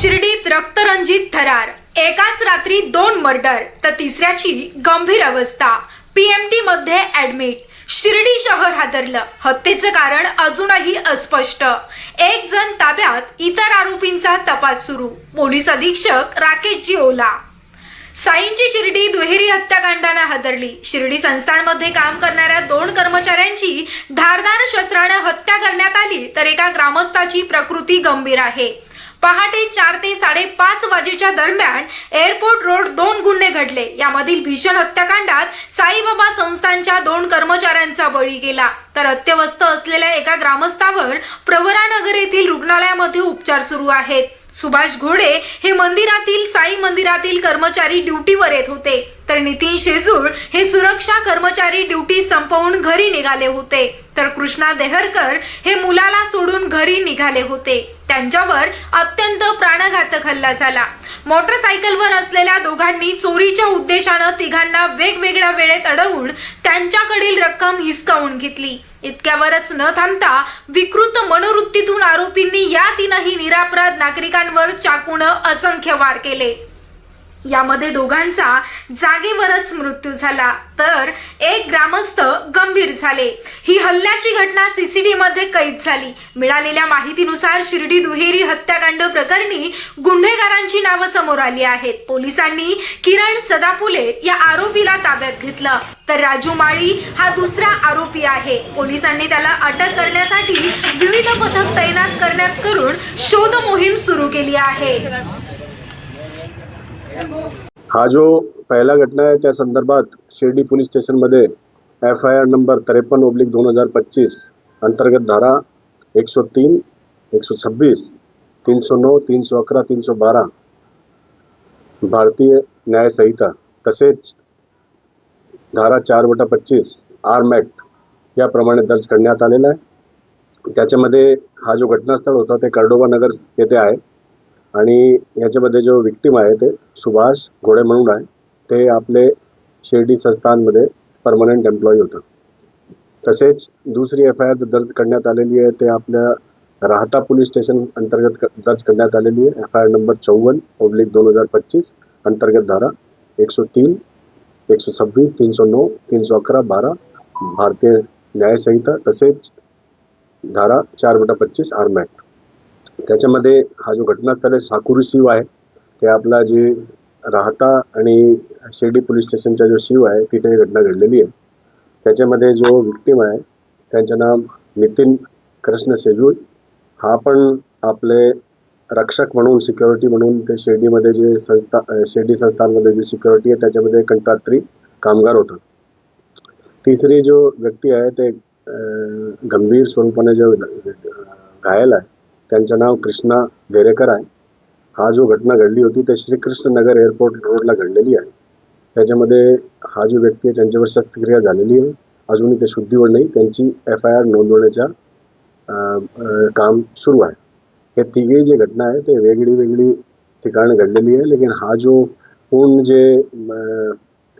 शिर्डीत रक्तरंजित थरार एकाच रात्री दोन मर्डर तर तिसऱ्याची गंभीर अवस्था. पीएमटी मध्ये ऍडमिट. शिर्डी शहर हादरलं. हत्येचं कारण अजूनही अस्पष्ट. एक जण ताब्यात इतर आरोपींचा तपास सुरू. पोलीस अधीक्षक राकेशजी ओला साईंची शिर्डी दुहेरी हत्याकांडानं हादरली. शिर्डी संस्थांमध्ये काम करणाऱ्या दोन कर्मचाऱ्यांची धारदार शस्त्रानं हत्या करण्यात आली तर एका ग्रामस्थाची प्रकृती गंभीर आहे. पहाटे चार ते साडेपाच वाजेच्या दरम्यान एअरपोर्ट रोड दोन गुन्हे घडले. यामधील भीषण हत्याकांडात साईबाबा संस्थांच्या दोन कर्मचाऱ्यांचा बळी गेला. तर अत्यवस्थ असलेल्या एका ग्रामस्थावर प्रवरानगर येथील रुग्णालयामध्ये उपचार सुरू आहेत. सुभाष घोडे हे मंदिरातील साई मंदिरातील कर्मचारी ड्युटीवर येत होते. तर नितीन शेजूळ हे सुरक्षा कर्मचारी ड्युटी संपवून घरी निघाले होते. तर कृष्णा देहरकर हे मुलाला सोडून घरी निघाले होते. त्यांच्यावर अत्यंत प्राणघातक हल्ला झाला. मोटरसायकलवर असलेल्या दोघांनी चोरीच्या उद्देशानं तिघांना वेगवेगळ्या वेळेत अडवून त्यांच्याकडील रक्कम हिसकावून घेतली. इतक्यावरच न थांबता विकृत मनोवृत्तीतून आरोपींनी या तीनही निरापराध नागरिकांवर चाकूनं असंख्य वार केले. यामध्ये दोघांचा जागेवरच मृत्यू झाला. तर एक ग्रामस्थ गंभीर झाले. ही हल्ल्याची घटना सीसीटीव्ही मध्ये कैद झाली. मिळालेल्या माहितीनुसार शिर्डी दुहेरी हत्याकांड प्रकरणी गुन्हेगारांची नावं समोर आली आहेत. पोलिसांनी किरण सदापुले या आरोपीला ताब्यात घेतलं. तर राजू माळी हा दुसरा आरोपी आहे. पोलिसांनी त्याला अटक करण्यासाठी पथक तैनात करण्यात करून शोध मोहीम सुरू केली आहे. हा जो पहिला घटना आहे त्या संदर्भात शिर्डी पोलीस स्टेशनमध्ये एफ आय आर नंबर त्रेपन्न ओब्लिक दोन हजार पच्चीस अंतर्गत धारा एकशे तीन एकशे छब्बीस तीनशे नऊ तीनशे अकरा तीनशे बारा भारतीय न्याय संहिता तसेच धारा चार बटा पच्चीस आर्म ॲक्ट याप्रमाणे दर्ज करण्यात आलेला आहे. त्याच्यामध्ये हा जो घटनास्थळ होता ते कर्डोबा नगर येथे आहे. आणि याच्यामध्ये जो विक्टीम आहे ते सुभाष घोडे म्हणून आहे. ते आपले शिर्डी संस्थानमध्ये परमनंट एम्प्लॉई होतं. तसेच दुसरी एफ आय आर दर्ज करण्यात आलेली आहे. ते आपल्या राहता पोलीस स्टेशन अंतर्गत दर्ज करण्यात आलेली आहे. एफ आय आर नंबर चौवन्न ओब्लिक दोन हजार पच्चीस अंतर्गत धारा एकशे तीन एकशे सव्वीस तीनशे नऊ तीनशे अकरा बारा भारतीय न्यायसंहिता तसेच धारा चार बटा पच्चीस आर्म ॲक्ट त्याच्यामध्ये हा जो घटनास्थळ आहे साकुरी शिव आहे. ते आपला जे राहता आणि शिर्डी पोलीस स्टेशनचा जो शिव आहे तिथे ही घटना घडलेली आहे. त्याच्यामध्ये जो विक्टीम आहे त्यांचं नाव नितीन कृष्ण शेजूळ हा पण आपले रक्षक म्हणून सिक्युरिटी म्हणून ते शिर्डीमध्ये जे संस्था शिर्डी संस्थानमध्ये जे सिक्युरिटी आहे त्याच्यामध्ये कंत्रात्री कामगार होता. तिसरी जो व्यक्ती आहे ते गंभीर स्वरूपाने जो घायल आहे त्यांचं नाव कृष्णा बेरेकर आहे. हा जो घटना घडली होती ते श्रीकृष्ण नगर एअरपोर्ट रोडला घडलेली आहे. त्याच्यामध्ये हा जो व्यक्ती आहे त्यांच्यावर शस्त्रक्रिया झालेली आहे. अजूनही ते शुद्धीवर नाही त्यांची एफ आय आर नोंदवण्याच्या काम सुरू आहे. हे तिघे जे घटना आहे ते वेगळी वेगळी ठिकाणी घडलेली आहे लेकिन हा जो पूर्ण जे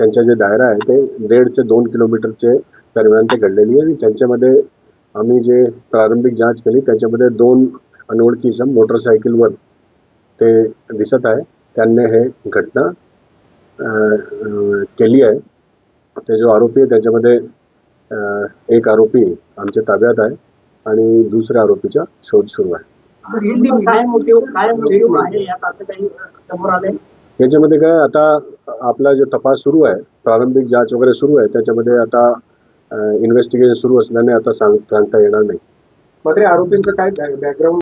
त्यांच्या जे दायरा आहे ते दीड ते दोन किलोमीटरचे दरम्यान ते घडलेली आहे. आणि त्यांच्यामध्ये आम्ही जे प्रारंभिक जांच केली त्याच्यामध्ये दोन अनोळखी इसम मोटरसायकलवर ते दिसत आहे. त्यांनी हे घटना केली आहे. ते जो आरोपी आहे त्याच्यामध्ये एक आरोपी आमच्या ताब्यात आहे आणि दुसऱ्या आरोपीचा शोध सुरू आहे. काय याच्यामध्ये काय आता आपला जो तपास सुरू आहे प्रारंभिक जांच वगैरे सुरू आहे त्याच्यामध्ये आता इन्व्हेस्टिगेशन सुरू असल्याने आता सांग सांगता येणार नाही. मात्र आरोपींचं काय बॅकग्राऊंड